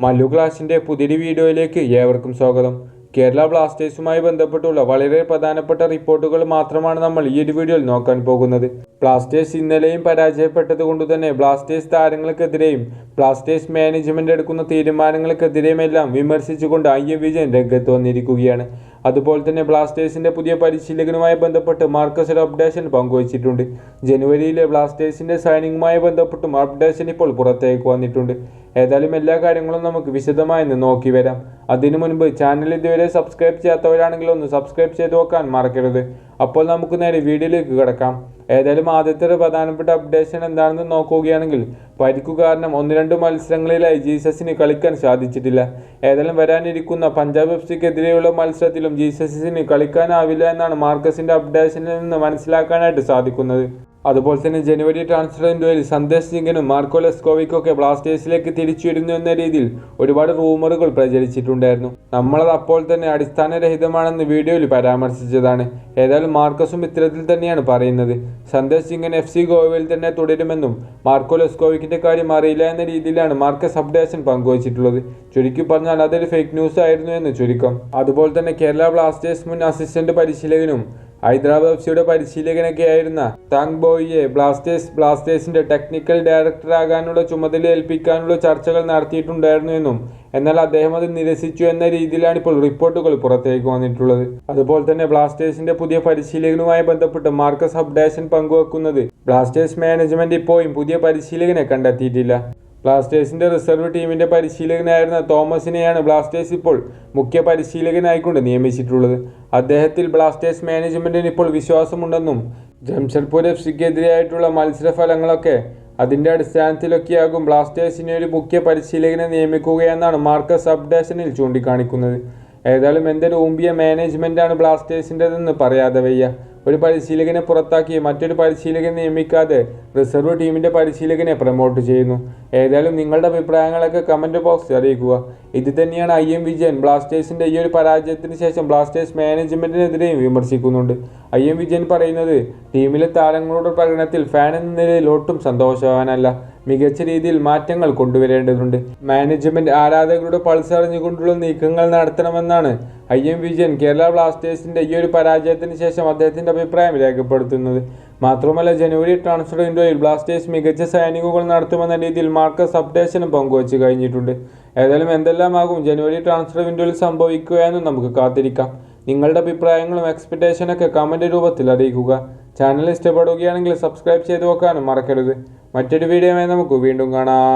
മല്ലു ക്ലാസിന്റെ പുതിയൊരു വീഡിയോയിലേക്ക് ഏവർക്കും സ്വാഗതം. കേരള ബ്ലാസ്റ്റേഴ്സുമായി ബന്ധപ്പെട്ടുള്ള വളരെ പ്രധാനപ്പെട്ട റിപ്പോർട്ടുകൾ മാത്രമാണ് നമ്മൾ ഈ ഒരു വീഡിയോയിൽ നോക്കാൻ പോകുന്നത്. ബ്ലാസ്റ്റേഴ്സ് ഇന്നലെയും പരാജയപ്പെട്ടത് കൊണ്ട് തന്നെ ബ്ലാസ്റ്റേഴ്സ് താരങ്ങൾക്കെതിരെയും ബ്ലാസ്റ്റേഴ്സ് മാനേജ്മെന്റ് എടുക്കുന്ന തീരുമാനങ്ങൾക്കെതിരെയുമെല്ലാം വിമർശിച്ചുകൊണ്ട് ഐ എം വിജയൻ രംഗത്ത് വന്നിരിക്കുകയാണ്. അതുപോലെ തന്നെ ബ്ലാസ്റ്റേഴ്സിന്റെ പുതിയ പരിശീലകനുമായി ബന്ധപ്പെട്ട് മാർക്കസ് ഒരു അപ്ഡേഷൻ പങ്കുവച്ചിട്ടുണ്ട്. ജനുവരിയിലെ ബ്ലാസ്റ്റേഴ്സിന്റെ സൈനിങ്ങുമായി ബന്ധപ്പെട്ടും അപ്ഡേഷൻ ഇപ്പോൾ പുറത്തേക്ക് വന്നിട്ടുണ്ട്. ഏതായാലും എല്ലാ കാര്യങ്ങളും നമുക്ക് വിശദമായി ഒന്ന് നോക്കി വരാം. അതിനു മുൻപ് ചാനൽ ഇതുവരെ സബ്സ്ക്രൈബ് ചെയ്യാത്തവരാണെങ്കിൽ ഒന്ന് സബ്സ്ക്രൈബ് ചെയ്ത് വെക്കാൻ മറക്കരുത്. അപ്പോൾ നമുക്ക് നേരെ വീഡിയോയിലേക്ക് കിടക്കാം. ഏതായാലും ആദ്യത്തെ ഒരു പ്രധാനപ്പെട്ട അപ്ഡേഷൻ എന്താണെന്ന് നോക്കുകയാണെങ്കിൽ പരിക്കു കാരണം ഒന്ന് രണ്ട് മത്സരങ്ങളിലായി ജീസസിന് കളിക്കാൻ സാധിച്ചിട്ടില്ല. ഏതായാലും വരാനിരിക്കുന്ന പഞ്ചാബ് എഫ് സിക്കെതിരെയുള്ള മത്സരത്തിലും ജീസസിന് കളിക്കാനാവില്ല എന്നാണ് മാർക്കസിന്റെ അപ്ഡേഷനിൽ നിന്ന് മനസ്സിലാക്കാനായിട്ട് സാധിക്കുന്നത്. അതുപോലെ തന്നെ ജനുവരി ട്രാൻസ്ഫർ വിൻഡോയിൽ സന്ദേശ് സിംഗിനും മാർക്കോ ലെസ്കോവിക്കൊക്കെ ബ്ലാസ്റ്റേഴ്സിലേക്ക് തിരിച്ചു വരുന്നു എന്ന രീതിയിൽ ഒരുപാട് റൂമറുകൾ പ്രചരിച്ചിട്ടുണ്ടായിരുന്നു. നമ്മളത് അപ്പോൾ തന്നെ അടിസ്ഥാനരഹിതമാണെന്ന് വീഡിയോയിൽ പരാമർശിച്ചതാണ്. ഏതായാലും മാർക്കസും ഇത്തരത്തിൽ തന്നെയാണ് പറയുന്നത്. സന്ദേശ് സിംഗൻ എഫ് സി ഗോവയിൽ തന്നെ തുടരുമെന്നും മാർക്കോ ലെസ്കോവിക്കിന്റെ കാര്യം അറിയില്ല എന്ന രീതിയിലാണ് മാർക്കസ് അപ്ഡേഷൻ പങ്കുവച്ചിട്ടുള്ളത്. ചുരുക്കി പറഞ്ഞാൽ അതൊരു ഫേക്ക് ന്യൂസ് ആയിരുന്നു എന്ന് ചുരുക്കം. അതുപോലെ തന്നെ കേരള ബ്ലാസ്റ്റേഴ്സ് മുൻ അസിസ്റ്റന്റ് പരിശീലകനും ഹൈദരാബാദ് എഫ് സിയുടെ പരിശീലകനൊക്കെ ആയിരുന്ന താങ് ബോയിയെ ബ്ലാസ്റ്റേഴ്സ് ബ്ലാസ്റ്റേഴ്സിന്റെ ടെക്നിക്കൽ ഡയറക്ടറാകാനുള്ള ചുമതല ഏൽപ്പിക്കാനുള്ള ചർച്ചകൾ നടത്തിയിട്ടുണ്ടായിരുന്നു എന്നും എന്നാൽ അദ്ദേഹം അത് നിരസിച്ചു എന്ന രീതിയിലാണ് ഇപ്പോൾ റിപ്പോർട്ടുകൾ പുറത്തേക്ക് വന്നിട്ടുള്ളത്. അതുപോലെ തന്നെ ബ്ലാസ്റ്റേഴ്സിന്റെ പുതിയ പരിശീലകനുമായി ബന്ധപ്പെട്ട് മാർക്കസ് അബ്ഡേഷൻ പങ്കുവെക്കുന്നത് ബ്ലാസ്റ്റേഴ്സ് മാനേജ്മെന്റ് ഇപ്പോഴും പുതിയ പരിശീലകനെ കണ്ടെത്തിയിട്ടില്ല. ബ്ലാസ്റ്റേഴ്സിന്റെ റിസർവ് ടീമിന്റെ പരിശീലകനായിരുന്ന തോമസിനെയാണ് ബ്ലാസ്റ്റേഴ്സ് ഇപ്പോൾ മുഖ്യ പരിശീലകനായിക്കൊണ്ട് നിയമിച്ചിട്ടുള്ളത്. അദ്ദേഹത്തിൽ ബ്ലാസ്റ്റേഴ്സ് മാനേജ്മെന്റിന് ഇപ്പോൾ വിശ്വാസമുണ്ടെന്നും ജംഷഡ്പൂർ എഫ് സിക്കെതിരെയായിട്ടുള്ള മത്സരഫലങ്ങളൊക്കെ അതിന്റെ അടിസ്ഥാനത്തിലൊക്കെയാകും ബ്ലാസ്റ്റേഴ്സിനെ ഒരു മുഖ്യ പരിശീലകനെ നിയമിക്കുകയെന്നാണ് മാർക്കസ് അപ്ഡേഷനിൽ ചൂണ്ടിക്കാണിക്കുന്നത്. ഏതായാലും എന്തൊരു ഊമ്പിയ മാനേജ്മെന്റാണ് ബ്ലാസ്റ്റേഴ്സിന്റെതെന്ന് പറയാതെ വയ്യ. ഒരു പരിശീലകനെ പുറത്താക്കി മറ്റൊരു പരിശീലകനെ നിയമിക്കാതെ റിസർവ് ടീമിന്റെ പരിശീലകനെ പ്രമോട്ട് ചെയ്യുന്നു. ഏതായാലും നിങ്ങളുടെ അഭിപ്രായങ്ങളൊക്കെ കമന്റ് ബോക്സിൽ അറിയിക്കുക. ഇത് തന്നെയാണ് ഐ എം വിജയൻ ബ്ലാസ്റ്റേഴ്സിന്റെ ഈ ഒരു പരാജയത്തിന് ശേഷം ബ്ലാസ്റ്റേഴ്സ് മാനേജ്മെന്റിനെതിരെയും വിമർശിക്കുന്നുണ്ട്. ഐ എം വിജയൻ പറയുന്നത് ടീമിലെ താരങ്ങളുടെ പ്രകടനത്തിൽ ഫാൻ എന്ന നിലയിൽ ഒട്ടും സന്തോഷവാനല്ല. മികച്ച രീതിയിൽ മാറ്റങ്ങൾ കൊണ്ടുവരേണ്ടതുണ്ട്. മാനേജ്മെന്റ് ആരാധകരുടെ പൾസ് അറിഞ്ഞുകൊണ്ടുള്ള നീക്കങ്ങൾ നടത്തണമെന്നാണ് ഐ എം വിജയൻ കേരള ബ്ലാസ്റ്റേഴ്സിന്റെ ഈ ഒരു പരാജയത്തിന് ശേഷം അദ്ദേഹത്തിന്റെ അഭിപ്രായം രേഖപ്പെടുത്തുന്നത്. മാത്രമല്ല ജനുവരി ട്രാൻസ്ഫർ വിൻഡോയിൽ ബ്ലാസ്റ്റേഴ്സ് മികച്ച സൈനികുകൾ നടത്തുമെന്ന രീതിയിൽ മാർക്കസ് അപ്ഡേഷനും പങ്കുവച്ച് കഴിഞ്ഞിട്ടുണ്ട്. ഏതായാലും എന്തെല്ലാമാകും ജനുവരി ട്രാൻസ്ഫർ വിൻഡോയിൽ സംഭവിക്കുക എന്ന് നമുക്ക് കാത്തിരിക്കാം. നിങ്ങളുടെ അഭിപ്രായങ്ങളും എക്സ്പെക്റ്റേഷനൊക്കെ കമന്റ് രൂപത്തിൽ അറിയിക്കുക. ചാനൽ ഇഷ്ടപ്പെടുകയാണെങ്കിൽ സബ്സ്ക്രൈബ് ചെയ്ത് വെക്കാനും മറക്കരുത്. മറ്റൊരു വീഡിയോയുമായി നമുക്ക് വീണ്ടും കാണാം.